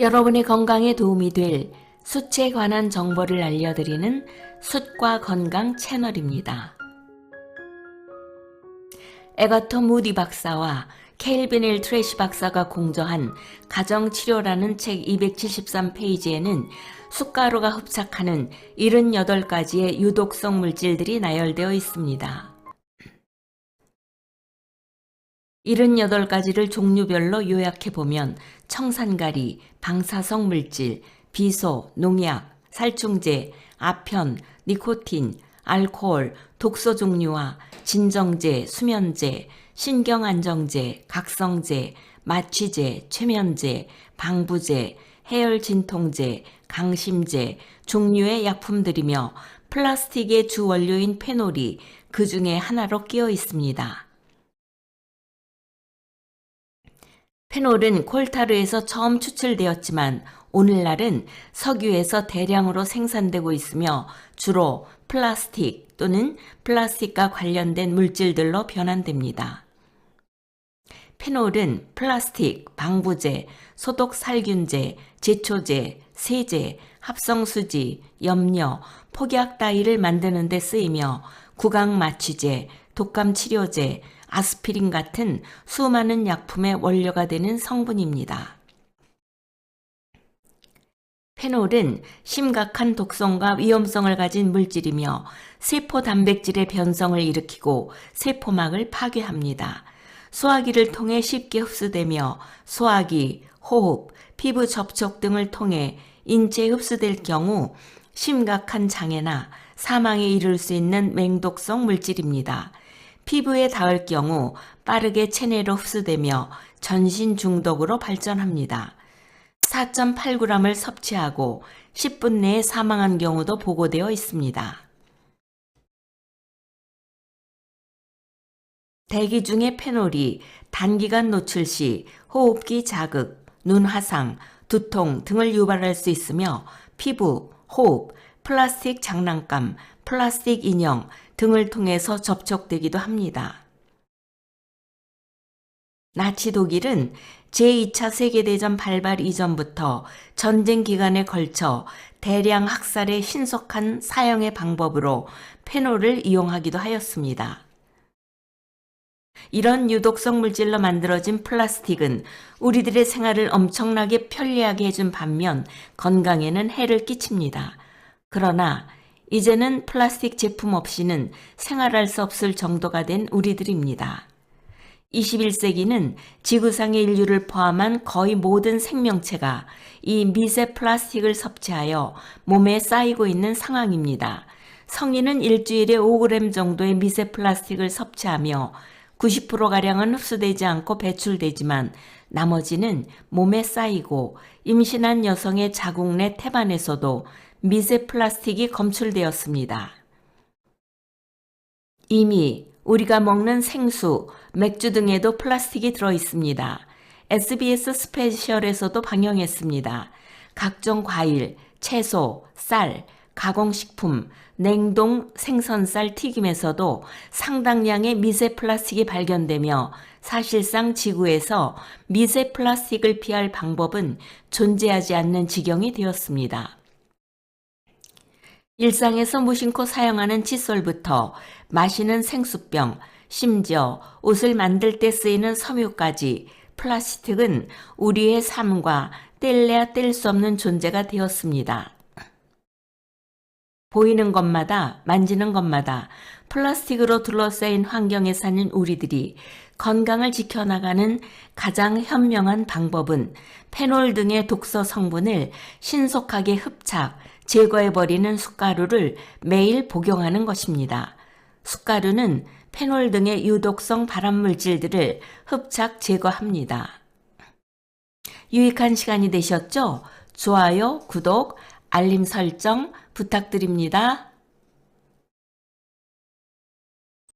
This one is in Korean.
여러분의 건강에 도움이 될 숯에 관한 정보를 알려드리는 숯과 건강 채널입니다. 에거터 무디 박사와 켈빈 일 트레시 박사가 공저한 가정치료라는 책 273페이지에는 숯가루가 흡착하는 78가지의 유독성 물질들이 나열되어 있습니다. 78가지를 종류별로 요약해보면 청산가리, 방사성 물질, 비소, 농약, 살충제, 아편, 니코틴, 알코올, 독소 종류와 진정제, 수면제, 신경안정제, 각성제, 마취제, 최면제, 방부제, 해열 진통제, 강심제, 종류의 약품들이며 플라스틱의 주 원료인 페놀이 그 중에 하나로 끼어 있습니다. 페놀은 콜타르에서 처음 추출되었지만 오늘날은 석유에서 대량으로 생산되고 있으며 주로 플라스틱 또는 플라스틱과 관련된 물질들로 변환됩니다. 페놀은 플라스틱, 방부제, 소독 살균제, 제초제, 세제, 합성수지, 염료, 폭약 따위를 만드는 데 쓰이며 구강 마취제, 독감 치료제, 아스피린 같은 수많은 약품의 원료가 되는 성분입니다. 페놀은 심각한 독성과 위험성을 가진 물질이며 세포 단백질의 변성을 일으키고 세포막을 파괴합니다. 소화기를 통해 쉽게 흡수되며 소화기, 호흡, 피부 접촉 등을 통해 인체에 흡수될 경우 심각한 장애나 사망에 이를 수 있는 맹독성 물질입니다. 피부에 닿을 경우 빠르게 체내로 흡수되며 전신 중독으로 발전합니다. 4.8g을 섭취하고 10분 내에 사망한 경우도 보고되어 있습니다. 대기 중의 페놀이 단기간 노출 시 호흡기 자극, 눈 화상, 두통 등을 유발할 수 있으며 피부, 호흡, 플라스틱 장난감, 플라스틱 인형 등을 통해서 접촉되기도 합니다. 나치 독일은 제2차 세계대전 발발 이전부터 전쟁 기간에 걸쳐 대량 학살의 신속한 사용의 방법으로 페놀을 이용하기도 하였습니다. 이런 유독성 물질로 만들어진 플라스틱은 우리들의 생활을 엄청나게 편리하게 해준 반면 건강에는 해를 끼칩니다. 그러나 이제는 플라스틱 제품 없이는 생활할 수 없을 정도가 된 우리들입니다. 21세기는 지구상의 인류를 포함한 거의 모든 생명체가 이 미세 플라스틱을 섭취하여 몸에 쌓이고 있는 상황입니다. 성인은 일주일에 5g 정도의 미세 플라스틱을 섭취하며 90%가량은 흡수되지 않고 배출되지만 나머지는 몸에 쌓이고 임신한 여성의 자궁 내 태반에서도 미세 플라스틱이 검출되었습니다. 이미 우리가 먹는 생수, 맥주 등에도 플라스틱이 들어 있습니다. SBS 스페셜에서도 방영했습니다. 각종 과일, 채소, 쌀, 가공식품, 냉동 생선쌀 튀김에서도 상당량의 미세 플라스틱이 발견되며 사실상 지구에서 미세 플라스틱을 피할 방법은 존재하지 않는 지경이 되었습니다. 일상에서 무심코 사용하는 칫솔부터 마시는 생수병, 심지어 옷을 만들 때 쓰이는 섬유까지 플라스틱은 우리의 삶과 뗄래야 뗄 수 없는 존재가 되었습니다. 보이는 것마다, 만지는 것마다 플라스틱으로 둘러싸인 환경에 사는 우리들이 건강을 지켜나가는 가장 현명한 방법은 페놀 등의 독소 성분을 신속하게 흡착, 제거해버리는 숟가루를 매일 복용하는 것입니다. 숟가루는 페놀 등의 유독성 발암물질들을 흡착 제거합니다. 유익한 시간이 되셨죠? 좋아요, 구독, 알림 설정 부탁드립니다.